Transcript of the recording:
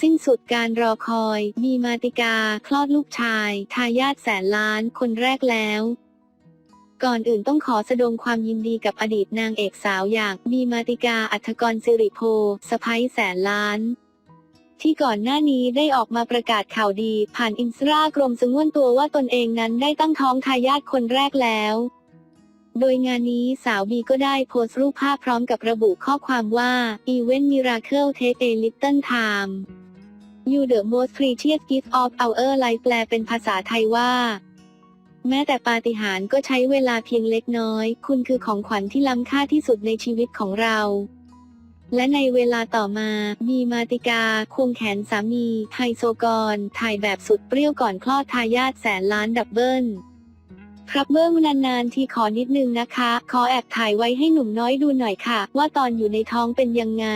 สิ้นสุดการรอคอย มีมาติกา คลอดลูกชาย ทายาทแสนล้าน คนแรกแล้ว ก่อนอื่นต้องขอแสดงความยินดีกับอดีตนางเอกสาวอย่าง มีมาติกาอัธกรสิริโพสะพ้ยแสนล้าน ที่ก่อนหน้านี้ได้ออกมาประกาศข่าวดี ผ่านอินสตากรมสงวนตัวว่าตนเองนั้นได้ตั้งท้องทายาทคนแรกแล้วโดยงานนี้สาวบีก็ได้โพสต์รูปภาพพร้อมกับระบุข้อความว่า Event Miracle Take a Little Time You the most precious gift of our life แปลเป็นภาษาไทยว่า แม้แต่ปาฏิหาริย์ก็ใช้เวลาเพียงเล็กน้อย คุณคือของขวัญที่ล้ำค่าที่สุดในชีวิตของเรา และในเวลาต่อมา มีมาติกา ควงแขนสามี ไฮโซกร ถ่ายแบบสุดเปรี้ยวก่อนคลอดทายาทแสนล้านดับเบิลครับเบิ้งนานๆ ทีขอนิดนึงนะคะ ขอแอบถ่ายไว้ให้หนุ่มน้อยดูหน่อยค่ะ ว่าตอนอยู่ในท้องเป็นยังไง